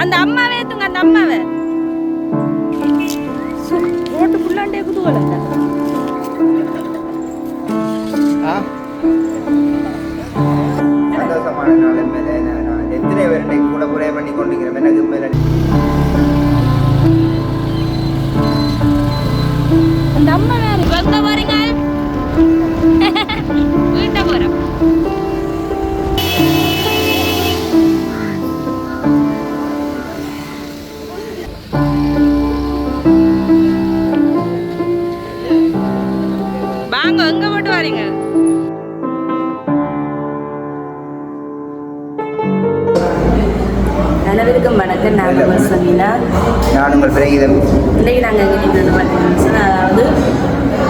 அந்த அம்மாவே ஏத்துங்க அந்த அம்மாவை. சு, ரோட்டு புல்லாண்டே குதூகலங்க சந்தோஷமான நாள் மேலே நான் எத்தனை பேர் இன்னைக்கு கூட புரிய பண்ணி கொண்டிருக்கிறேன் எனக்கு மேலே அந்த அம்மா வேற. எங்க போறீங்க வீட்டை போறோம் வாங்க எங்க போட்டு வரீங்க. அனைவருக்கும் வணக்கம். நான் உங்கள் சொன்னீங்கன்னா நான் உங்கள் பிரகிதம் இன்றைக்கு நாங்கள் எங்கே நிற்கிறது பார்த்தீங்கன்னா அதாவது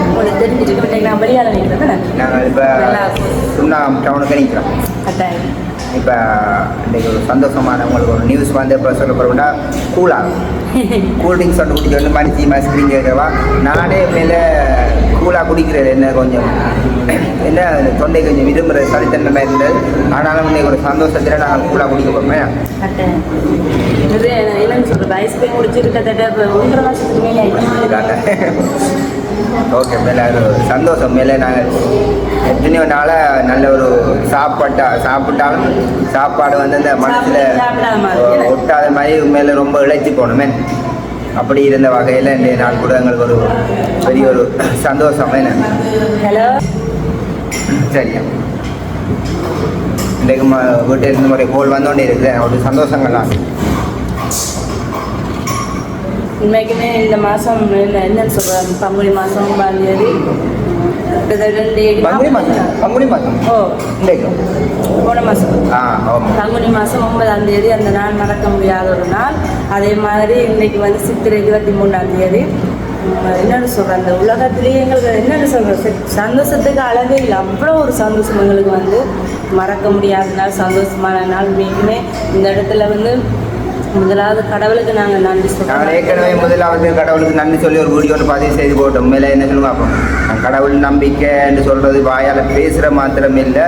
உங்களுக்கு தெரிஞ்சிருக்கு இன்றைக்கு நான் வெளியால் நிற்கிறேன் நாங்கள் இப்போ சுண்ணாம் டவுனுக்கு நிற்கிறோம் கட்டாயம். இப்போ இன்றைக்கு ஒரு சந்தோஷமான உங்களுக்கு ஒரு நியூஸ் வந்து இப்போ சொல்ல போகிறோம்னா கூலாக கூல் ட்ரிங்க்ஸ் வந்து குடிக்கணும் மடிச்சு மஸ்கிரிங் கேட்கவா நானே மேலே கூலாக குடிக்கிறது என்ன கொஞ்சம் என்ன தொண்டை கொஞ்சம் விரும்புகிற சளித்தன்மை இருந்தது. ஆனாலும் இன்னைக்கு ஒரு சந்தோஷத்தில் நாங்கள் கூலாக குடிக்க போகிறோம் என்னன்னு சொல்கிறது ஐஸ்கிரீம் குடிச்சிருக்கத்தட்ட ஒன்றரை மாதத்துக்கு மேலே ஆகிட்டு ஓகே மேலே சந்தோஷம். மேலே நாங்கள் எத்தனையோ நாளாக நல்ல ஒரு சாப்பாட்டா சாப்பிட்டாலும் சாப்பாடு வந்து அந்த மனசில். ஒட்டாத மாதிரி உண்மையில ரொம்ப இழைச்சி போகணுமே அப்படி இருந்த வகையில் இன்றைய நாள் கூட எங்களுக்கு ஒரு பெரிய ஒரு சந்தோஷம். என்ன? ஹலோ. சரியா. இன்றைக்கு ம வீட்டில் இருந்து முறை கோல் வந்தோடனே இருக்குது. ஒரு சந்தோஷங்கள்லாம். உண்மைக்குமே இந்த மாதம் என்ன என்னன்னு சொல்கிறேன் பங்குனி மாதம் கிட்டத்தட்ட ரெண்டு பங்குனி மாதம் பங்குனி மாதம் ஓ இன்றைக்கு போன மாதம் ஆ பங்குனி மாதம் ஒன்பதாம் தேதி அந்த நாள் மறக்க முடியாத ஒரு நாள் அதே மாதிரி இன்னைக்கு வந்து சித்திரை இருபத்தி மூணாம் தேதி என்னன்னு சொல்கிறேன் அந்த உலகத்திலேயே எங்களுக்கு என்னென்னு சொல்கிறேன் சந்தோஷத்துக்கு அளவே இல்லை அவ்வளோ ஒரு சந்தோஷம் எங்களுக்கு வந்து மறக்க முடியாத நாள் சந்தோஷமான நாள் மீண்டுமே இந்த இடத்துல வந்து முதலாவது கடவுளுக்கு நாங்கள் நன்றி நாங்கள் சொல்கிறோம் ஏற்கனவே முதலாவது கடவுளுக்கு நன்றி சொல்லி ஒரு வீடியோ பதிவு செய்து போட்டோம். மேலே என்ன சொல்லுங்க அப்போ கடவுள் நம்பிக்கைன்னு சொல்கிறது வாயால் பேசுகிற மாத்திரம் இல்லை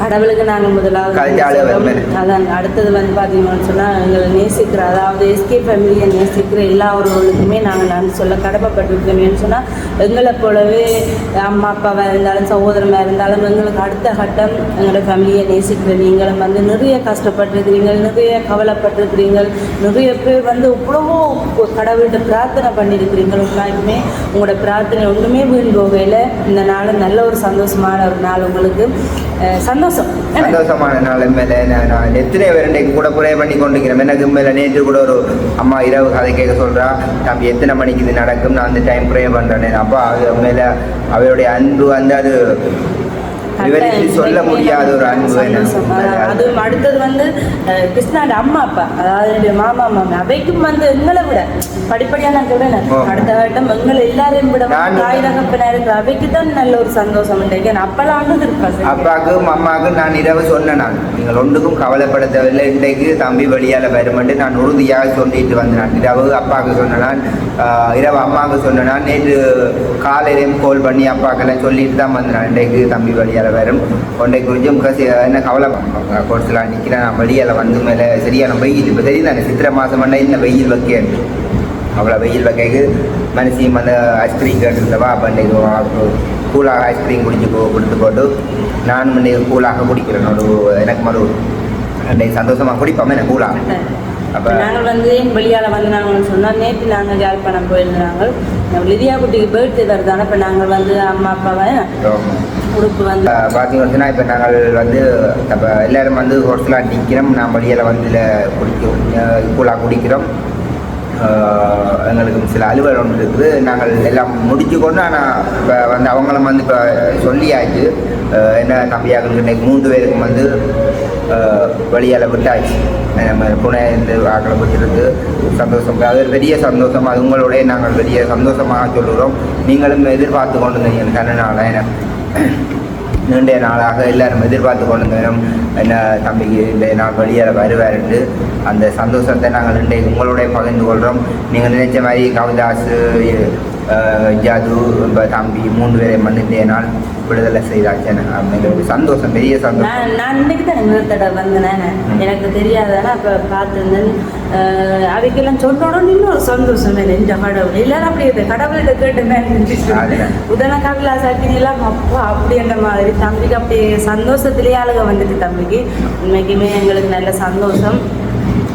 கடவுளுக்கு நாங்கள் முதலாவது. அதான் அடுத்தது வந்து பார்த்தீங்கன்னு சொன்னால் எங்களை நேசிக்கிற அதாவது எஸ்கே ஃபேமிலியை நேசிக்கிற எல்லா உறவுகளுக்குமே நாங்கள் நான் சொல்ல கடமைப்பட்டிருக்கோம்னு சொன்னால் எங்களை போலவே அம்மா அப்பாவாக இருந்தாலும் சகோதரமாக இருந்தாலும் எங்களுக்கு அடுத்த கட்டம் எங்களோட ஃபேமிலியை நேசிக்கிற நீங்களும் வந்து நிறைய கஷ்டப்பட்டிருக்கிறீங்க நிறைய கவலைப்பட்டிருக்கிறீங்க நிறைய பேர் வந்து இவ்வளவோ கடவுள்கிட்ட பிரார்த்தனை பண்ணியிருக்கிறீங்க. உண்மையுமே உங்களோட பிரார்த்தனை ஒன்றுமே வீண் போகையில் இந்த நாள் நல்ல ஒரு சந்தோஷமான ஒரு நாள் உங்களுக்கு. சந்தோஷம். சந்தோஷமான நாள் மேலே நான் நான் எத்தனை பேர் இன்றைக்கு கூட புரிய பண்ணி கொண்டிருக்கிறேன். எனக்கு மேலே நேற்று கூட ஒரு அம்மா இரவு கதை கேட்க சொல்கிறா தம்பி எத்தனை மணிக்கு இது நடக்கும்? நான் அந்த டைம் ப்ரே பண்ணுறேன் அப்பா அது மேலே அவருடைய அன்பு வந்து அது விவரித்து சொல்ல முடியாத ஒரு அன்பு அதுவும் அடுத்தது வந்து கிருஷ்ணாட அம்மா அப்பா. அதாவது மாமா மாமி. அவைக்கும் வந்து எங்களை விட படிப்படியாக நான் சொல்றேன். அடுத்த கட்டம் எங்களை எல்லாரையும் விட தாய் தகப்பனா இருக்கிற அவைக்கு தான் நல்ல ஒரு சந்தோஷம் இன்றைக்கு அப்பெல்லாம் வந்து இருக்கா அப்பாவுக்கும் அம்மாவுக்கும் நான் இரவு சொன்னேன் நான் நீங்கள் ஒன்றுக்கும் கவலைப்பட தேவையில்லை. இன்றைக்கு தம்பி வழியால் வருமென்று நான் உறுதியாக சொல்லிட்டு வந்தேன் இரவு அப்பாவுக்கு சொன்னேன் இரவு அம்மாவுக்கு சொன்னேன். நேற்று காலையிலையும் கால் பண்ணி அப்பாக்கெல்லாம் சொல்லிட்டு தான் வந்தேன் இன்றைக்கு தம்பி வழியால் வரும். ஒன்றை கொஞ்சம் கசி என்ன கவலை? கொடுத்துலாம் நிற்கிறேன் நான் வழியால் வந்து மேலே சரியான வெயில். இப்போ தெரியுதானே சித்திரை மாதம் பண்ணால் இந்த வெயில் வைக்க? அவ்வளோ வெயில் வைக்கைக்கு மனுஷியும் அந்த ஐஸ்கிரீம் கேட்டுருந்தவா அப்போ இன்றைக்கு கூலாக ஐஸ்கிரீம் குடிச்சு போ- கொடுத்து போட்டு நானும் இன்றைக்கு கூலாக குடிக்கிறேன். ஒரு எனக்கு மறு அன்றைக்கு சந்தோஷமாக குடிப்பாமல் எனக்கு கூலாக? அப்போ நாங்கள் வந்து வெளியால் வந்து நாங்கள் சொன்னால் நேற்று நாங்கள் யாழ்ப்பாணம் போயிருந்தாங்க. லிதியா குட்டிக்கு பர்த்டே வருதானே இப்போ நாங்கள் வந்து அம்மா அப்பாவை உடுப்பு வந்து பார்த்தீங்கன்னா இப்போ நாங்கள் வந்து அப்போ எல்லோரும் வந்து ஹோட்டலாக நிற்கிறோம் நான் வழியில் வந்து குடிக்கிறோம் கூலாக குடிக்கிறோம். எங்களுக்கு சில அலுவல் ஒன்று இருக்குது. நாங்கள் எல்லாம் முடிச்சு கொண்டு ஆனால் இப்போ வந்து அவங்களும் வந்து இப்போ சொல்லியாச்சு. என்ன தம்பியாக்களுக்கு இன்னைக்கு மூன்று பேருக்கும் வந்து வழியால் விட்டாச்சு நம்ம புனே ஆக்களை விட்டுருக்கு சந்தோஷம். அது ஒரு பெரிய சந்தோஷம். அது உங்களுடைய நாங்கள் பெரிய சந்தோஷமாக சொல்லுகிறோம். நீங்களும் எதிர்பார்த்து கொண்டு இருந்தீங்க கண்ணனால். என்ன நீண்ட நாளாக எல்லாரும் எதிர்பார்த்து கொண்டு இருந்தோம் என்ன தம்பிக்கு இந்த நாள் வெளியில் வருவாருண்டு அந்த சந்தோஷத்தை நாங்கள் இன்றைக்கு உங்களோட பகிர்ந்து கொள்கிறோம். நீங்கள் நினைச்ச மாதிரி கவிதாஸ் ஜாது தம்பி மூன்று பேரை மன்னித்தேனால். விடுதலை செய்தாச்சு எனக்கு. ஒரு சந்தோஷம் பெரிய சந்தோஷம். நான் இன்னைக்கு தான் முதல் தடவை வந்தேன். எனக்கு தெரியாதானே அப்போ பார்த்துருந்தேன். அதுக்கெல்லாம் சொன்னோட இன்னொரு சந்தோஷம் இந்த கடவுள். எல்லாரும் அப்படி கடவுள்கிட்ட கேட்டுமே அதுதான். உதன கபிலா சாக்கினி எல்லாம் அப்பா அப்படி அந்த மாதிரி தம்பிக்கு அப்படி சந்தோஷத்திலேயே ஆளுக வந்துட்டு தம்பிக்கு. உண்மைக்குமே எங்களுக்கு நல்ல சந்தோஷம்.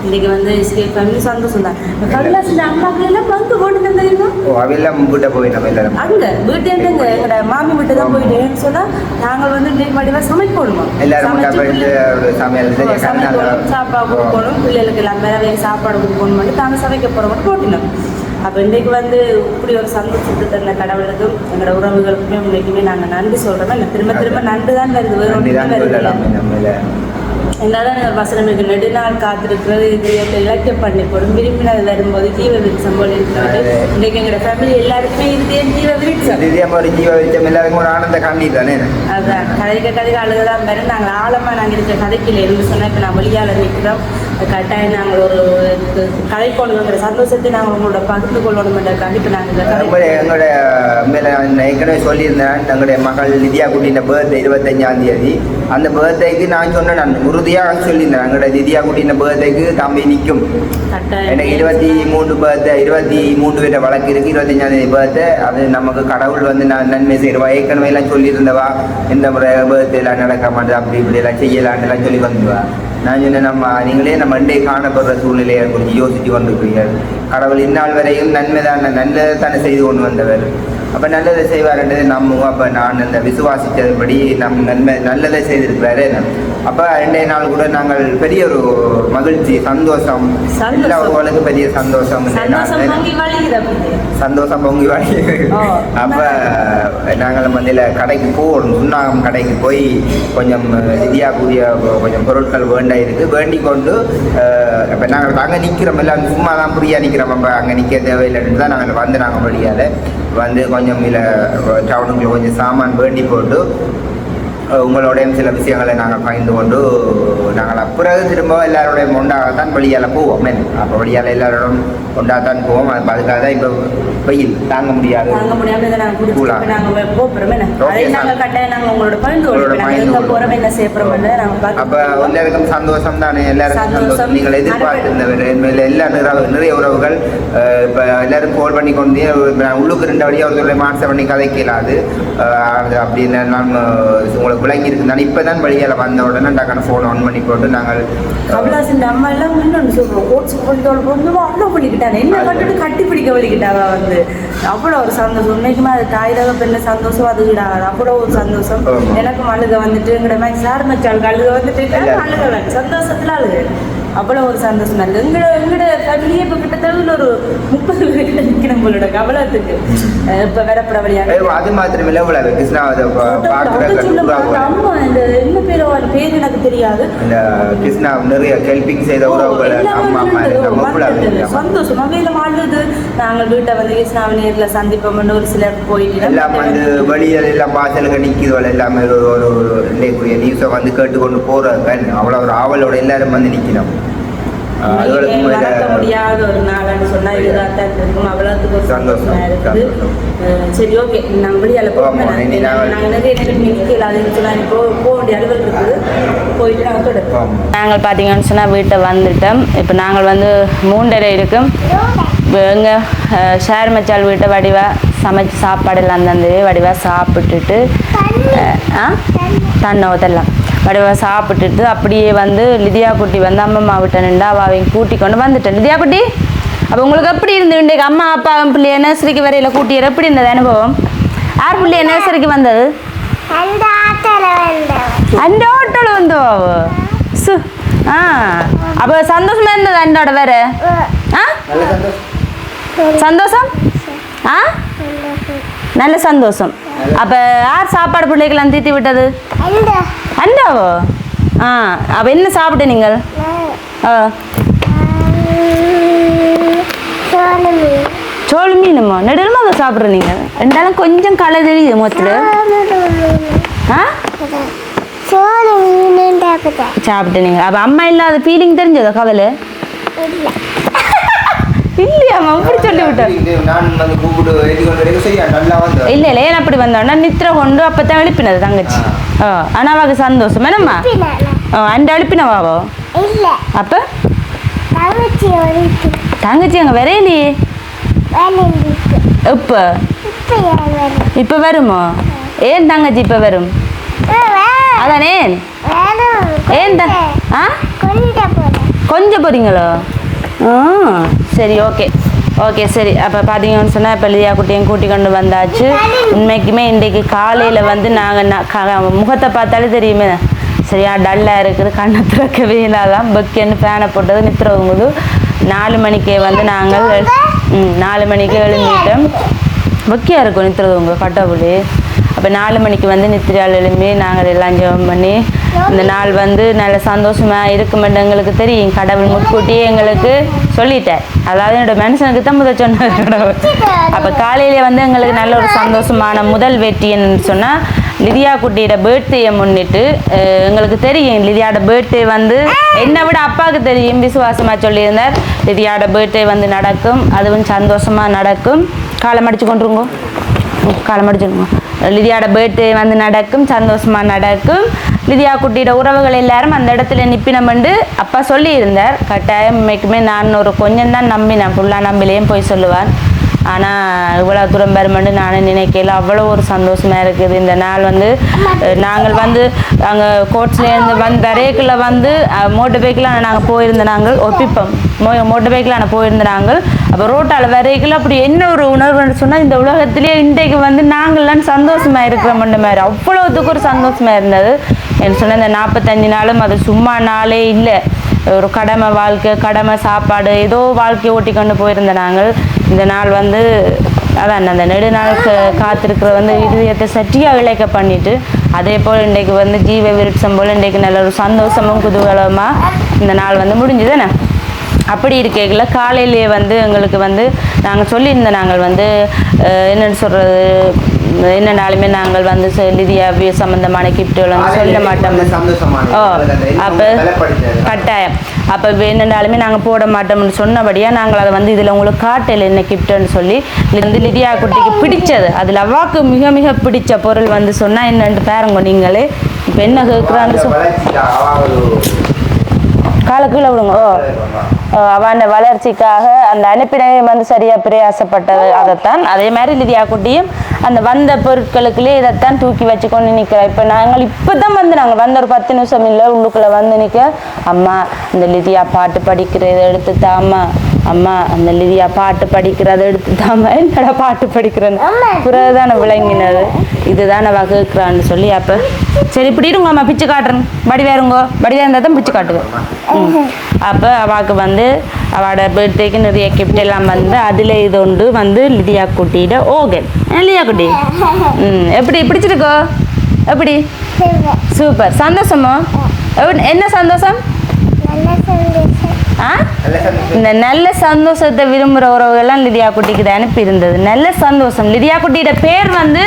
இன்னைக்கு வந்து எஸ்கே ஃபேமிலி சந்தோஷம் தான். கபிலா செஞ்ச அம்மாக்கள் எல்லாம் பங்கு போட்டு தெரியுமா ஓ அவையெல்லாம் வீட்டை போய் நம்ம எல்லாரும். அங்க வீட்டுங்க எங்களோட மாமி வீட்டு தான் போயிட்டேன்னு சொன்னா நாங்கள் வந்து இன்னைக்கு மடிவா எல்லாரும் சமையல் ஓ, செஞ்சு சமைக்கணும் சாப்பாடு கொடுக்கணும் பிள்ளைகளுக்கு எல்லாம் வேற சாப்பாடு கொடுக்கணும் மட்டும் தாங்க சமைக்க போகிறோம் போட்டினோம் அப்போ இன்றைக்கு வந்து இப்படி ஒரு சந்தோஷத்தை தந்த கடவுளுக்கும் எங்களோட உறவுகளுக்குமே இன்னைக்குமே நாங்கள் நன்றி சொல்கிறோம் திரும்ப திரும்ப நன்றி தான் வருது. வேற ஒன்றுமே வருது சொல்லலாமே நம்மள என்னதான் ஒரு வசனம் இருக்கு நெடுநாள் காத்திருக்கிறது இது இலக்கிய பண்ணி போடும். விரும்பினது வரும்போது ஜீவ விருட்சம் போல இருக்கிறது. இன்றைக்கு எங்களோட ஃபேமிலி எல்லாருக்குமே இது ஜீவ விருட்சம்? இதே மாதிரி ஜீவ வெளிச்சம் எல்லாருக்கும் ஒரு ஆனந்த கண்ணீர் தானே? அதான். கதைக்க கதைக்கு அழுகதான் வரும் நாங்கள் ஆழமாக நாங்கள் இருக்கிற கதைக்கில் இருந்து சொன்னால் இப்போ நான் வெளியால் நிற்கிறோம். கட்டாயம் நாங்கள் ஒரு கதை கொண்டுங்கிற சந்தோஷத்தை நாங்கள் உங்களோட பகிர்ந்து கொள்ளணுமென்றக்காண்டி இப்போ நாங்கள் இந்த கதை நம்மளோட எங்களோட மேல ஏற்கனவே சொல்லியிருந்தேன் எங்களுடைய மகள் லிதியா குட்டின பர்த்டே இருபத்தஞ்சாம் தேதி. அந்த பர்த்டேக்கு நான் சொன்னேன் நான் உறுதியாக சொல்லியிருந்தேன் எங்களோட லிதியா குட்டின பர்த்டேக்கு தம்பி நிற்கும். எனக்கு இருபத்தி மூன்று பர்த்டே இருபத்தி மூன்று பேர் வழக்கு இருக்கு. இருபத்தஞ்சாம் தேதி பர்த்டே அது நமக்கு கடவுள் வந்து நான் நன்மை செய்கிறவா ஏற்கனவே எல்லாம் சொல்லியிருந்தவா? இந்த முறை பர்த்டே எல்லாம் நடக்க மாட்டேன் அப்படி இப்படி எல்லாம் செய்யலான்னு எல்லாம் சொல்லி வந்துவா. நான் சொன்னேன் நம்ம நீங்களே நம்ம அண்டை காணப்படுற சூழ்நிலையை குறித்து யோசித்து கொண்டிருக்கிறீர்கள். கடவுள் இந்நாள் வரையும் நன்மை தான் நல்லதை தானே செய்து கொண்டு வந்தவர். அப்போ நல்லதை செய்வார்ன்றது நம்புவோம். அப்போ நான் அந்த விசுவாசித்தபடி நம் நன்மை நல்லதை செய்திருக்கிறாரு அப்போ ரெண்டே நாள் கூட நாங்கள் பெரிய ஒரு மகிழ்ச்சி சந்தோஷம். எல்லா உறவுகளுக்கும் பெரிய சந்தோஷம் சந்தோஷம். பொங்கி ஓ. அப்போ நாங்கள் மந்தியில் கடைக்கு போகணும். சுண்ணாகம் கடைக்கு போய் கொஞ்சம் நிதியா கூடிய கொஞ்சம் பொருட்கள் வேண்ட இருக்கு. வேண்டி கொண்டு இப்போ நாங்கள் அங்கே நிற்கிறோம் எல்லாம் சும்மா தான் புரியா நிற்கிறோம் அப்போ அங்கே நிற்க தேவையில்லைன்னு தான் நாங்கள் வந்து நாங்கள் வழியால் வந்து கொஞ்சம் இல்லை டவுனுக்குள்ள கொஞ்சம் சாமான் வேண்டி போட்டு உங்களோடையும் சில விஷயங்களை நாங்கள் பகிர்ந்து கொண்டு நாங்கள் பிறகு திரும்ப எல்லாரோடையும் ஒன்றாகத்தான் வெளியால் போவோம். அப்போ வெளியால் எல்லாரோடும் ஒன்றாகத்தான் போவோம். அதுக்காக தான் இப்போ வெயில். தாங்க முடியாது. அப்போ எல்லாருக்கும் சந்தோஷம் தானே? எல்லாருக்கும் சந்தோஷம். நீங்கள் எதிர்பார்த்திருந்தவர் எல்லா நிற- நிறைய உறவுகள் இப்போ எல்லாரும் கால் பண்ணி கொண்டு உள்ளுக்கு ரெண்டு வழியாக ஒருத்தருடைய மாசம் பண்ணி கதைக்கலாது. அது அப்படின்னு நான் உங்களுக்கு விளங்கி இருக்குதானே இப்போ தான் வழியால் வந்த உடனே டக்குனு ஃபோன் ஆன் பண்ணி போட்டு நாங்கள் கமலாசன் அம்மா எல்லாம் இன்னொன்று சொல்றோம். ஓட்ஸ் கொண்டு வந்து அவ்வளோ பண்ணிக்கிட்டாங்க என்ன கட்டுட்டு கட்டி பிடிக்க வலிக்கிட்டாங்க வந்து. அவ்வளோ ஒரு சந்தோஷம். உண்மைக்குமே அது தாய்தாக பெண்ண சந்தோஷம் அது அவ்வளோ ஒரு சந்தோஷம். எனக்கும் அழுக வந்துட்டு எங்கட மாதிரி சார் மச்சாளுக்கு அழுக வந்துட்டு. அழுக. சந்தோஷத்துல அழுகு. அவ்வளோ ஒரு சந்தோஷமா இருக்கு எங்கட எங்கட ஃபேமிலியே இப்போ கிட்டத்தட்ட ஒரு முப்பது பேர் கிட்ட நிற்கணும் போலோட கவலத்துக்கு இப்போ வரப்பட வழியாக அது மாத்திரம் இல்லை மாட்டேன். அம்மா இந்த என்ன பேர் பேர் எனக்கு தெரியாது இந்த கிருஷ்ணா நிறைய ஹெல்பிங் செய்த உறவுகள் சந்தோஷம் அவையில வாழ்ந்தது நாங்கள் வீட்டை வந்து கிருஷ்ணாவை நேரில் சந்திப்போம்னு ஒரு சிலர் போயிட்டு எல்லாம் வந்து வெளியில எல்லாம் வாசலுக்கு நிற்கிறவள் எல்லாமே ஒரு ஒரு நியூஸை வந்து கேட்டுக்கொண்டு போறாங்க அவ்வளோ ஒரு ஆவலோட எல்லாரும் வந்து நிற்கிறோம் மறக்க முடியாத ஒரு நாள்னு சொன்னா இதுதான் தான் இருக்கும் அவ்வளோத்துக்கு ஒரு சந்தோஷம், இருக்குது சரி ஓகே. நாங்கள் வெளியால போகணும் நாங்கள் நிறைய நிற்கல அதுன்னு சொன்னா இப்போ போக வேண்டிய அலுவல் இருக்குது. போயிட்டு நாங்கள் பார்த்தீங்கன்னு சொன்னால் வீட்டை வந்துட்டோம். இப்போ நாங்கள் வந்து மூன்றரை இருக்கும். எங்கள் ஷேர் மச்சால் வீட்டை வடிவாக சமைச்சு சாப்பாடு எல்லாம் தந்தது. வடிவாக சாப்பிட்டுட்டு ஆ தண்ணை ஊற்றலாம் வடிவாக சாப்பிட்டுட்டு அப்படியே வந்து லிதியா குட்டி வந்து அம்மம்மா விட்ட நின்று அவன் கூட்டி கொண்டு வந்துட்டேன். லிதியா குட்டி அப்போ உங்களுக்கு எப்படி இருந்து இன்றைக்கு அம்மா அப்பா பிள்ளைய நர்சரிக்கு வரையில் கூட்டியர் எப்படி இருந்தது அனுபவம்? யார் பிள்ளைய நர்சரிக்கு வந்தது? அந்த ஆட்டோல வந்து சு ஆ. அப்போ சந்தோஷமா இருந்தது அண்டோட வேற? ஆ. சந்தோஷம்? ஆ? நல்ல சந்தோஷம். அப்போ யார் சாப்பாடு பிள்ளைக்கெல்லாம் தீத்தி விட்டது? அண்டாவோ ஆ அப்போ என்ன சாப்பிட்டு நீங்கள்? ஆ. சோள மீனுமா? நெடுமா அதை சாப்பிட்ற நீங்கள். ரெண்டாலும் கொஞ்சம் களை தெரியுது மொத்தத்தில். ஆ? சாப்பிட்டு நீங்கள். அப்போ அம்மா இல்லாத ஃபீலிங் தெரிஞ்சதோ கவலை? இல்லை இல்லையாம்மா இப்படி சொல்லி இல்ல இல்ல ஏன் அப்படி வந்தோன்னா நித்திர கொண்டு அப்பதான் எழுப்பினது தங்கச்சி. ஓ ஆனா அவக்கு சந்தோஷம். என்னம்மா? ஓ அண்ட எழுப்பினவாவோ இல்ல. அப்ப? தங்கச்சி அங்க வரையிலையே? இப்ப? இப்ப வரும்? ஏன் தங்கச்சி இப்ப வரும்? அதானே? ஏன் த ஆ? கொஞ்சம் போறீங்களோ? ஆ. சரி ஓகே ஓகே சரி. அப்போ பார்த்தீங்கன்னு சொன்னால் இப்போ லியா குட்டியும் கூட்டி கொண்டு வந்தாச்சு. உண்மைக்குமே இன்றைக்கு காலையில் வந்து நாங்கள் முகத்தை பார்த்தாலே தெரியுமே. சரியா டல்லாக இருக்குது. கண்ணை திறக்கவே இல்லாதான் பக்கென்னு ஃபேனை போட்டது நித்திரவுங்குது நாலு மணிக்கே வந்து நாங்கள் எழு- ம் நாலு மணிக்கு எழுந்திட்டோம் பக்கியாக இருக்கும் நித்திரவுங்க கட்டபுடி அப்போ நாலு மணிக்கு வந்து நித்திரியால் எழும்பி நாங்கள் எல்லாம் ஜெபம் பண்ணி இந்த நாள் வந்து நல்ல சந்தோஷமாக இருக்குமென்று எங்களுக்கு தெரியும். கடவுள் முன்கூட்டியே எங்களுக்கு சொல்லிட்டார். அதாவது என்னோட மனுஷனுக்கு தான் முதல் சொன்னார் கடவுள். அப்போ காலையிலே வந்து எங்களுக்கு நல்ல ஒரு சந்தோஷமான முதல் வெற்றின்னு சொன்னால் லிதியா குட்டியோட பேர்த்டேயை முன்னிட்டு எங்களுக்கு தெரியும். லிதியாவோட பேர்த்டே வந்து என்னை விட அப்பாவுக்கு தெரியும் விசுவாசமாக சொல்லியிருந்தார். லிதியாவோட பேர்த்டே வந்து நடக்கும். அதுவும் சந்தோஷமாக நடக்கும். காலம் அடிச்சு கொண்டுருங்கோ காலம் அடிச்சுடுங்க லிதியாவோட பேர்த்டே வந்து நடக்கும் சந்தோஷமாக நடக்கும். லிதியா குட்டியோட உறவுகள் எல்லாரும் அந்த இடத்துல நிப்பினமெண்டு அப்பா சொல்லியிருந்தார். கட்டாயம் உண்மைக்குமே நான் ஒரு கொஞ்சம் தான் நம்பினேன். ஃபுல்லாக நம்பிலையும் போய் சொல்லுவான் ஆனால் இவ்வளோ தூரம் வருமெண்டு நானும் நினைக்கல. அவ்வளோ ஒரு சந்தோஷமாக இருக்குது. இந்த நாள் வந்து நாங்கள் வந்து அங்கே கோட்ஸ்லேருந்து வந்து வரைக்குள்ள வந்து மோட்டர் பைக்கில் நாங்கள் போயிருந்த நாங்கள் ஒப்பிப்போம். மோ மோட்டர் பைக்கில் நான் போயிருந்த நாங்கள் அப்போ ரோட்டால் வரைக்குள்ள அப்படி என்ன ஒரு உணர்வுன்னு சொன்னால் இந்த உலகத்திலேயே இன்றைக்கு வந்து நாங்கள்லாம் சந்தோஷமா இருக்கிறோம்ன்ற மாதிரி. அவ்வளோத்துக்கு ஒரு சந்தோஷமா இருந்தது. என்ன சொன்ன இந்த நாற்பத்தஞ்சு நாளும் அது சும்மா நாளே இல்லை. ஒரு கடமை வாழ்க்கை கடமை சாப்பாடு ஏதோ வாழ்க்கையை ஓட்டி கொண்டு போயிருந்த நாங்கள். இந்த நாள் வந்து அதான் அந்த நெடுநாள் காத்திருக்கிற வந்து இருதயத்தை சற்றியாக இழைக்க பண்ணிட்டு அதே போல் இன்றைக்கு வந்து ஜீவ விருட்சம் போல் இன்றைக்கு நல்ல ஒரு சந்தோஷமும் குதூகலமாக இந்த நாள் வந்து முடிஞ்சுதானே அப்படி இருக்கைகள காலையிலேயே வந்து எங்களுக்கு வந்து நாங்கள் சொல்லியிருந்தோம் நாங்கள் வந்து என்னன்னு சொல்கிறது என்னனாலுமே நாங்கள் வந்து ச- லிதியா வி- சம்பந்தமான கிஃப்ட்டுகள் வந்து சொல்ல மாட்டோம். ஓ அப்போ. கட்டாயம். அப்போ என்னென்னாலுமே நாங்கள் போட மாட்டோம்னு சொன்னபடியாக நாங்கள் அதை வந்து இதில் உங்களுக்கு காட்டல என்ன கிஃப்ட்டுன்னு சொல்லி. வந்து லிதியா குட்டிக்கு பிடிச்சது. அதில் அவ்வாக்கு மிக மிக பிடிச்ச பொருள் வந்து சொன்னால் என்னென்று பாருங்க நீங்களே. இப்போ என்ன கேட்குறான்னு சொல் வளர்ச்சிக்காக அவ ஒரு காலை கீழே விடுங்க. ஓ. அவன் வளர்ச்சிக்காக அந்த அனுப்பினவே வந்து சரியாக பிரயாசப்பட்டது. அதைத்தான் அதே மாதிரி லிதியா குட்டியும் அந்த வந்த பொருட்களுக்குள்ளே இதைத்தான் தூக்கி வச்சு கொண்டு நிற்கிறோம் இப்போ நாங்கள் இப்போ தான் வந்து நாங்கள் வந்த ஒரு பத்து நிமிஷம் இல்லை உள்ளுக்குள்ளே வந்து நிற்க அம்மா இந்த லிதியா பாட்டு படிக்கிறத எடுத்து தாம்மா அம்மா அந்த லிதியா பாட்டு படிக்கிறத எடுத்து தாம்மா என்னடா பாட்டு படிக்கிறேன்னு? பிறகுதானே விளங்கினது. இதுதானே வகுக்கிறான்னு சொல்லி அப்போ சரி இப்படி இருங்க அம்மா பிச்சு காட்டுறேன். வடி வேறுங்கோ வடி இருந்தால் தான் பிச்சு காட்டுவேன். அப்போ அவாக்கு வந்து அவளோட பர்த்டேக்கு நிறைய கிஃப்ட் எல்லாம் வந்து அதில் இது ஒன்று வந்து லிதியா குட்டியோட ஓகன் லிதியா குட்டி? ம். எப்படி பிடிச்சிருக்கோ? எப்படி? சூப்பர். சந்தோஷமோ? என்ன சந்தோஷம். நல்ல சந்தோஷம் ஆ? நல்ல சந்தோஷம். இந்த நல்ல சந்தோஷத்தை விரும்புகிற உறவுகள்லாம் லிதியா குட்டிக்கு தான் அனுப்பி இருந்தது நல்ல சந்தோஷம். லிதியா குட்டியோட பேர் வந்து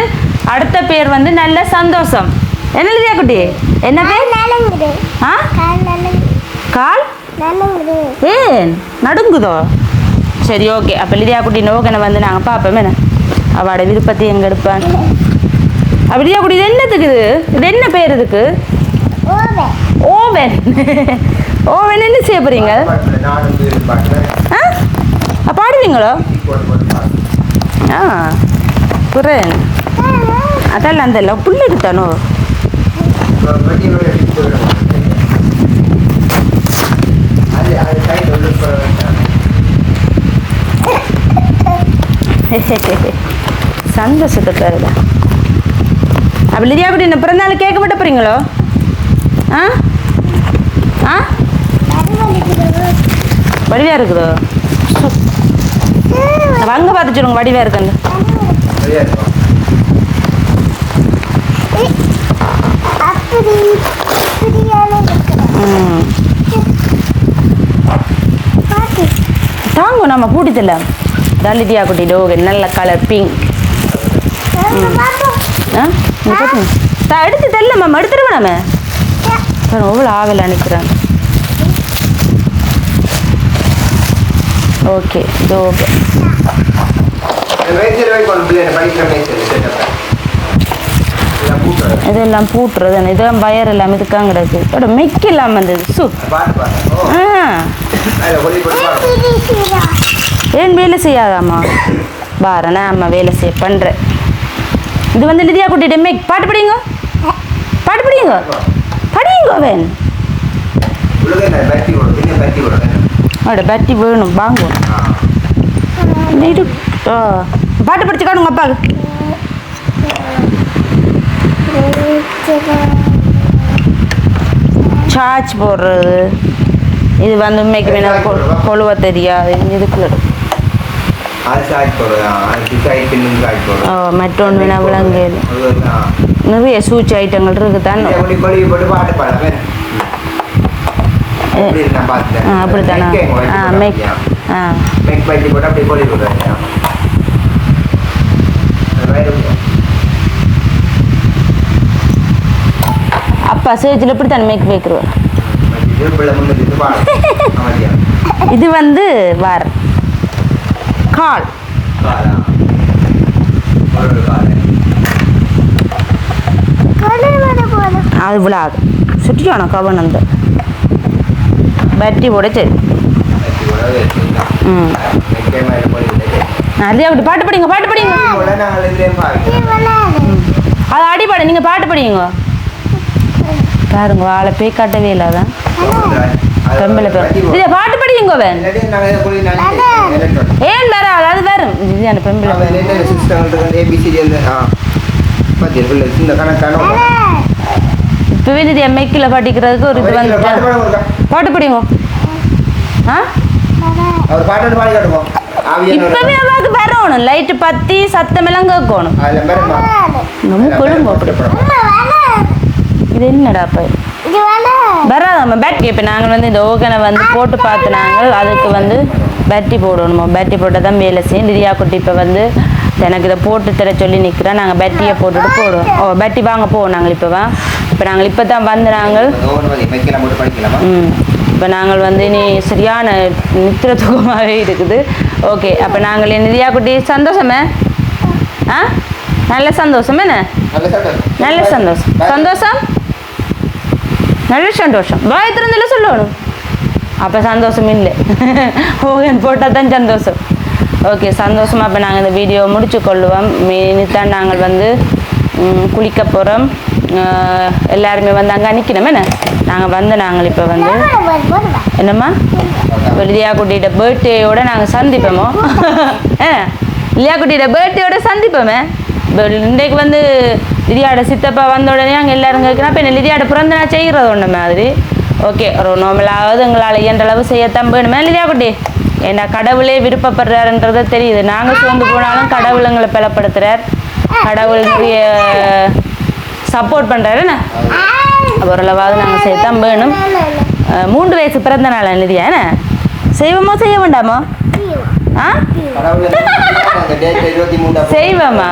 அடுத்த பேர் வந்து நல்ல சந்தோஷம். என்ன லிதியா குட்டி என்ன பேர்? ஆ? கால் ஏன்? நடுங்குதோ? சரி ஓகே. அப்போ லிதியா குட்டி நோக்கனை வந்து நாங்கள் பார்ப்போம். என்ன? அவளோட விருப்பத்தை எங்கே எடுப்பான் அப்ப லிதியா குட்டி இது என்னத்துக்கு இது? இது என்ன பேர் இதுக்கு? ஓவே ஓவன். ஓவன் என்ன செய்ய போறீங்க? ஆ? பாடுவீங்களோ? ஆ புறேன் அதெல்லாம் அந்த புல் எடுத்தானோ? சந்தோஷத்தை பேருதா அப்படி லிதியா அப்படி என்ன பிறந்தாலும் கேட்க மாட்டே போகிறீங்களோ ஆ? ஆ? வடிவா இருக்குதோ. அங்கே பார்த்து சொல்லுங்க வடிவா இருக்குன்னு. தாங்க நம்ம பூட்டித்தல. தலிதியா குட்டி டோகு நல்ல கலர் பிங்க் எடுத்து தெரியல மேம். எடுத்துருவோம் நம்ம எவ்வளோ ஆவல நிற்கிறேன் ஓகே இது ஓகே மேய்ச்சல் போய் கொண்டு பிள்ளைங்க படிக்கிற ஓகே இது இதெல்லாம் இதெல்லாம் பூட்டுறது இதெல்லாம் வயர் எல்லாம் இதுக்காக கிடக்கு இதோட மெக் இல்லாமல் இருந்தது சு. ஆ. ஏன் வேலை செய்யாதாம்மா? பாரு அம்மா வேலை செய்ய பண்ணுறேன் இது வந்து லிதியா குட்டிட்டு மேக். பாட்டு படிங்க. பாட்டு படிங்க. படிங்க வேன் என்ன பேட்டி வேணும் வாங்குவோம் இது பாட்டு படிச்சு காணுங்க அப்பாவுக்கு சார்ஜ் போடுறது. இது வந்து உண்மைக்கு வேணா கொழுவ தெரியாது. இதுக்குள்ள மற்றொன்று வேணா விளங்கு நிறைய சூச் ஐட்டங்கள் இருக்கு தான் நான் பார்த்தேன் ஆ அப்படித்தானா ஆ மேக் ஆ மேக் பைட்டி போட்டு அப்படியே கொல்லி போடுறாங்க அப்பா சேஜில் இப்படி தான் மேக் வைக்கிறோம். இது வந்து வார் கால். அது விழாது சுற்றியான கவன் அந்த பேட்டரி போட சரி அதே அப்படி பாட்டு படிங்க பாட்டு படிங்க அது அடிப்பாடு நீங்கள் பாட்டு படிங்க பாருங்க ஆளை போய் காட்டவே இல்லை அதான் பெம்பளை பேர் பாட்டு படிங்க வேன் ஏன் வேற அது வரும் இது அந்த பெம்பளை இப்போ இது மெக்கில் படிக்கிறதுக்கு ஒரு இது வந்து பாட்டு படிங்க. ஆ? அவர் பாட்டு பாடி காட்டுவோம். இப்பவே அவாக்கு வரணும். லைட்டு பத்தி சத்தம் எல்லாம் கேட்கணும் நம்ம கொழும்பு இது என்னடா அப்ப? வராதாம்மா? பேட்டரி இப்போ நாங்கள் வந்து இந்த ஓகனை வந்து போட்டு பார்த்து நாங்கள் அதுக்கு வந்து பேட்டரி போடணுமா பேட்டரி போட்டால் தான் வேலை செய்யும். லிரியா குட்டி இப்போ வந்து எனக்கு இதை போட்டு தர சொல்லி நிற்கிறேன் நாங்கள் பேட்டரியை போட்டுட்டு போடுவோம். ஓ பேட்டரி வாங்க போவோம் நாங்கள் இப்போ வா. இப்போ நாங்கள் இப்போ தான் வந்து நாங்கள் ம். இப்போ நாங்கள் வந்து இனி சரியான நித்திர தூக்கமாகவே இருக்குது. ஓகே அப்போ நாங்கள் என் நிதியா குட்டி சந்தோஷமே? ஆ? நல்ல சந்தோஷம் என்ன? நல்ல சந்தோஷம். சந்தோஷம்? நல்ல சந்தோஷம். வாய் திறந்தில சொல்லணும். அப்போ சந்தோஷம் இல்லை. ஓகன் போட்டால் தான் சந்தோஷம். ஓகே சந்தோஷமாக இப்போ நாங்கள் இந்த வீடியோ முடிச்சு கொள்ளுவோம். இனித்தான் நாங்கள் வந்து குளிக்க போகிறோம் எல்லாருமே வந்து அங்கே நிற்கணும் என்ன? நாங்கள் வந்து நாங்கள் இப்போ வந்து என்னம்மா? லியா குட்டிகிட்ட பர்த்டேயோட நாங்கள் சந்திப்போமோ? ஆ லியா குட்டிகிட்ட பர்த்டேயோட சந்திப்போமே? இப்போ இன்றைக்கு வந்து லிதியாட சித்தப்பா வந்த உடனே அங்கே எல்லாரும் கேட்குறா இப்போ என்ன லிதியாட பிறந்த நான் செய்கிறது ஒன்று மாதிரி. ஓகே ஒரு நார்மலாவது எங்களால் இயன்ற அளவு செய்யத்தான் போயிடுமே லிதியா குட்டி? ஏன்னா கடவுளே விருப்பப்படுறாருன்றது தெரியுது. நாங்கள் சோர்ந்து போனாலும் கடவுள் எங்களை பலப்படுத்துகிறார் கடவுள் சப்போர்ட் பண்ணுறாரு என்ன? ஓரளவாவது நாங்கள் செய்யத்தான் வேணும். மூன்று வயசு பிறந்த நாள் நிதியா என்ன? செய்வோமோ செய்ய வேண்டாமோ? ஆ? செய்வோமா?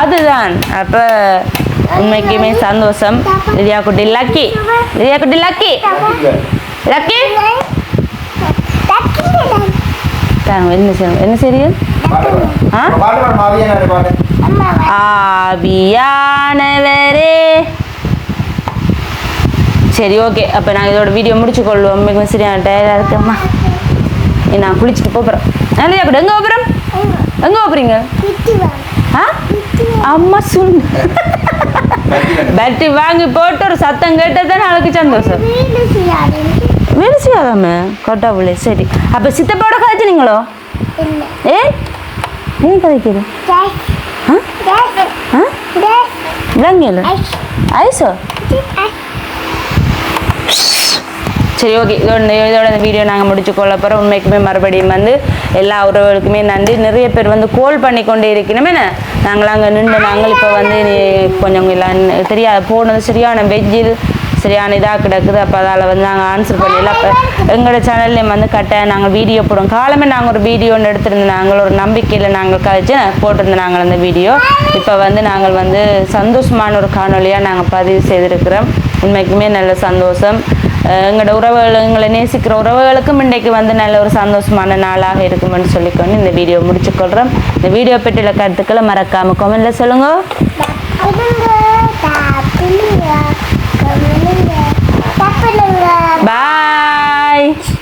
அதுதான். அப்போ உண்மைக்குமே சந்தோஷம். லிதியா குட்டி லக்கி. லிதியா குட்டி லக்கி. லக்கி? தாங்க என்ன செய்யணும் என்ன பாடு. ஆவியானவரே. சரி ஓகே அப்போ நாங்கள் இதோட வீடியோ முடிச்சு கொள்வோம் மிகவும் சரியான டயர்டாக இருக்கம்மா நான் குளிச்சுட்டு போகிறேன் நல்லையா கூட எங்கே போகிறோம் எங்கே போகிறீங்க ஆ? அம்மா சொல்லு. பேட்டரி வாங்கி. போட்டு ஒரு சத்தம் கேட்டால் தான் நாளைக்கு சந்தோஷம். வேலை செய்யாதாமே கொட்டாப்புள்ளே சரி அப்போ சித்தப்பாவோட கதைச்சினீங்களோ ஏ ஏன் கதைக்குது விளங்கியல ஐசோ சரி ஓகே இதோட இதோட இந்த வீடியோ நாங்கள் முடிச்சு கொள்ள போகிறோம் உண்மைக்குமே மறுபடியும் வந்து எல்லா உறவுகளுக்குமே நன்றி நிறைய பேர் வந்து கோல் பண்ணி கொண்டே இருக்கணுமே நாங்கள் அங்கே நின்று நாங்கள் இப்போ வந்து கொஞ்சம் எல்லாம் தெரியாது போனது சரியான வெஜ்ஜில் சரியான இதாக கிடக்குது. அப்போ அதால் வந்து நாங்கள் ஆன்சர் பண்ணல. அப்போ எங்களோட சேனல்லையும் வந்து கட்டாயம் நாங்கள் வீடியோ போடுவோம். காலமே நாங்கள் ஒரு வீடியோ ஒன்று எடுத்திருந்தோம். நாங்கள் ஒரு நம்பிக்கையில் நாங்கள் கழிச்சு போட்டிருந்தோம் நாங்கள் அந்த வீடியோ இப்போ வந்து நாங்கள் வந்து சந்தோஷமான ஒரு காணொலியாக நாங்கள் பதிவு செய்திருக்கிறோம். உண்மைக்குமே நல்ல சந்தோஷம். எங்களோட உறவுகள் எங்களை நேசிக்கிற உறவுகளுக்கும் இன்றைக்கு வந்து நல்ல ஒரு சந்தோஷமான நாளாக இருக்குமென்னு சொல்லிக்கொண்டு இந்த வீடியோ முடிச்சுக்கொள்கிறோம் இந்த வீடியோ பற்றியுள்ள கருத்துக்களை மறக்காமல் கமெண்ட்டில் சொல்லுங்கள் Bye!